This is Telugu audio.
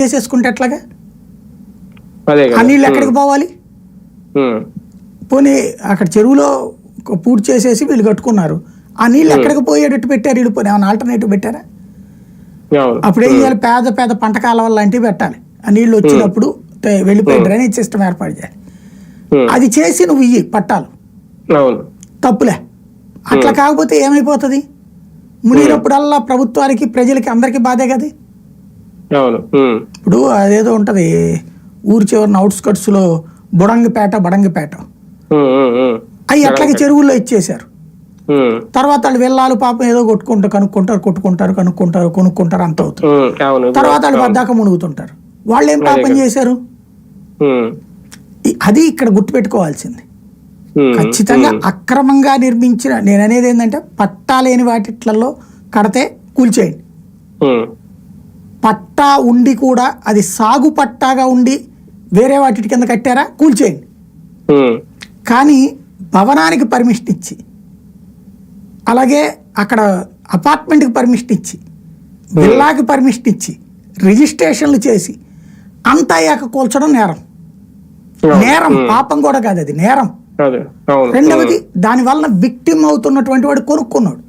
చేసేసుకుంటే ఎట్లాగా? ఆ నీళ్ళు ఎక్కడికి పోవాలి? పోనీ అక్కడ చెరువులో పూర్తి చేసేసి వీళ్ళు కట్టుకున్నారు. ఆ నీళ్ళు ఎక్కడికి పోయేటట్టు పెట్టారు వీళ్ళు పోనీ? ఏమైనా ఆల్టర్నేటివ్ పెట్టారా? అప్పుడు ఏం చేయాలి? పేద పేద పంట కాలువలు లాంటివి పెట్టాలి. ఆ నీళ్ళు వచ్చినప్పుడు వెళ్ళిపోయి డ్రైనేజ్ సిస్టమ్ ఏర్పాటు చేయాలి. అది చేసి నువ్వు ఇయ్యి పట్టాలు. తప్పులే. అట్లా కాకపోతే ఏమైపోతుంది? మునిగినప్పుడల్లా ప్రభుత్వానికి ప్రజలకి అందరికీ బాధే కదా. ఇప్పుడు అదేదో ఉంటది ఊరి చివరిన అవుట్స్కట్స్లో బుడంగిపేట బడంగిపేట. ఉమ్, అవి అట్లాగే చెరువుల్లో ఇచ్చేశారు. తర్వాత వాళ్ళు వెళ్ళాలి పాపం ఏదో కొట్టుకుంటారు కనుక్కుంటారు కొట్టుకుంటారు కనుక్కుంటారు కొనుక్కుంటారు అంత అవుతుంది. తర్వాత వాళ్ళు బద్దాక మునుగుతుంటారు. వాళ్ళు ఏం పాపం చేశారు? అది ఇక్కడ గుర్తుపెట్టుకోవాల్సింది. ఖచ్చితంగా అక్రమంగా నిర్మించిన నేను అనేది ఏంటంటే పట్టా లేని వాటిట్లలో కడితే కూల్చేయండి. పట్టా ఉండి కూడా అది సాగు పట్టాగా ఉండి వేరే వాటి కింద కట్టారా? కూల్చేయండి కానీ భవనానికి పర్మిషన్ ఇచ్చి అలాగే అక్కడ అపార్ట్మెంట్కి పర్మిషన్ ఇచ్చి విల్లాకి పర్మిషన్ ఇచ్చి రిజిస్ట్రేషన్లు చేసి అంతా అయ్యాక కూల్చడం నేరం. నేరం పాపం కూడా కాదు అది నేరం. రెండవది దాని వలన విక్టిమ్ అవుతున్నటువంటి వాడు కొనుక్కున్నాడు.